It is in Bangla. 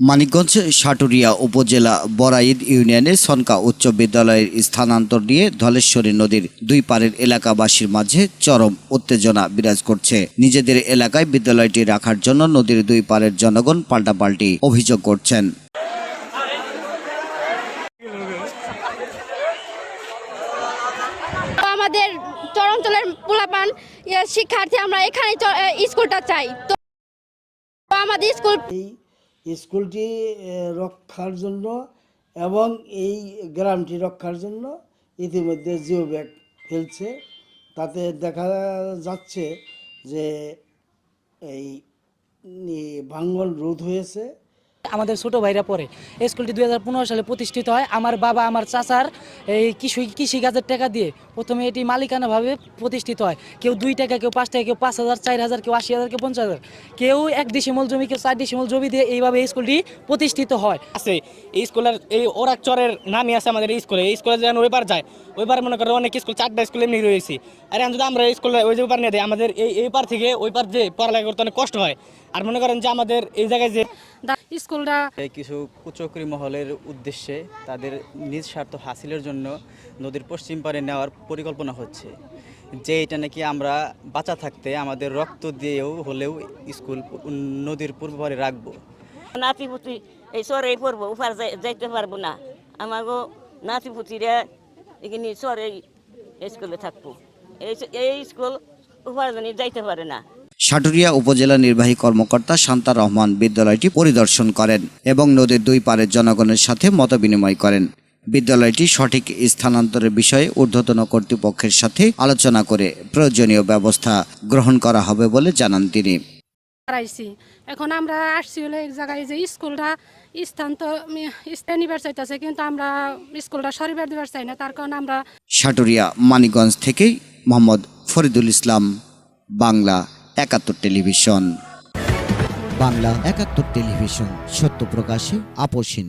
মানিকগঞ্জ সাটুরিয়া উপজেলা বরাইদ ইউনিয়নের সনকা উচ্চ বিদ্যালয়ের স্থানান্তর নিয়ে ধলেশ্বরী নদীর দুই পারের এলাকাবাসীর মাঝে চরম উত্তেজনা বিরাজ করছে। নিজেদের এলাকায় বিদ্যালয়টি রাখার জন্য নদীর দুই পারের জনগণ পাল্টাপাল্টি অভিযোগ করছেন। আমাদের চরাঞ্চলের পোলাপান শিক্ষার্থী আমরা এখানে স্কুলটা চাই। তো আমাদের স্কুল স্কুলটি রক্ষার জন্য এবং এই গ্রামটি রক্ষার জন্য ইতিমধ্যে জিও ব্যাগ ফেলছে। তাতে দেখা যাচ্ছে যে এই ভাঙ্গল রোধ হয়েছে। আমাদের ছোট ভাইরা পড়ে। এই স্কুলটি দু হাজার পনেরো সালে প্রতিষ্ঠিত হয়। আমার বাবা, আমার চাচার এই কৃষি কৃষিকাজের টাকা দিয়ে প্রথমে এটি মালিকানাভাবে প্রতিষ্ঠিত হয়। কেউ দুই টাকা, কেউ পাঁচ টাকা, কেউ পাঁচ হাজার, চার হাজার, কেউ আশি হাজার, কেউ পঞ্চাশ হাজার। কেউ এক ডিসিমল জমি, কেউ চার ডিসিমল জমি দিয়ে এইভাবে এই স্কুলটি প্রতিষ্ঠিত হয়। আছে, এই স্কুলের এই ওরাক চরের নামই আছে আমাদের এই স্কুলে। এই স্কুলে যেন ওইবার যায় ওইবার মনে করো অনেক স্কুল, চারটা স্কুল এমনি রয়েছে। আর যদি আমরা এই স্কুলে ওই যে ওইবার নিয়ে দিই আমাদের এই এই পার থেকে ওই পার যে পড়ালেখা করতে অনেক কষ্ট হয়। আর মনে করেন যে আমাদের এই জায়গায় যে স্কুলটা কিছু কুচকরি মহলের উদ্দেশ্যে তাদের নিজ স্বার্থ হাসিলের জন্য নদীর পশ্চিম পারে নেওয়ার পরিকল্পনা হচ্ছে। যে এটা নাকি আমরা বাঁচা থাকতে আমাদের রক্ত দিয়েও হলেও স্কুল নদীর পূর্ব পারে রাখব। নাতিপুতি এই সরে পড়ব উপার যাই- যাইতে পারব না। আমাগো নাতিপুতিরা এখানে সরে স্কুলে থাকব। এই এই স্কুল উপার্জনে যাইতে পারে না। সাটুরিয়া উপজেলা নির্বাহী কর্মকর্তা শান্তা রহমান বিদ্যালয়টি পরিদর্শন করেন এবং নদীর দুই পারের জনগণের সাথে মতবিনিময় করেন। বিদ্যালয়টি সঠিক স্থানান্তরের বিষয়ে ঊর্ধ্বতন কর্তৃপক্ষের সাথে আলোচনা করে প্রয়োজনীয় ব্যবস্থা গ্রহণ করা হবে বলে জানান তিনি। এখন আমরা আসছি হলে এক জায়গায় যে স্কুলটা স্থান তো নিবার চাইতেছে কিন্তু আমরা স্কুলটা সরিবার দিবার চাই না তার কারণে আমরা সাটুরিয়া মানিকগঞ্জ থেকে মোহাম্মদ ফরিদুল ইসলাম বাংলা। একাত্তর টেলিভিশন। বাংলা একাত্তর টেলিভিশন সত্য প্রকাশে আপোষহীন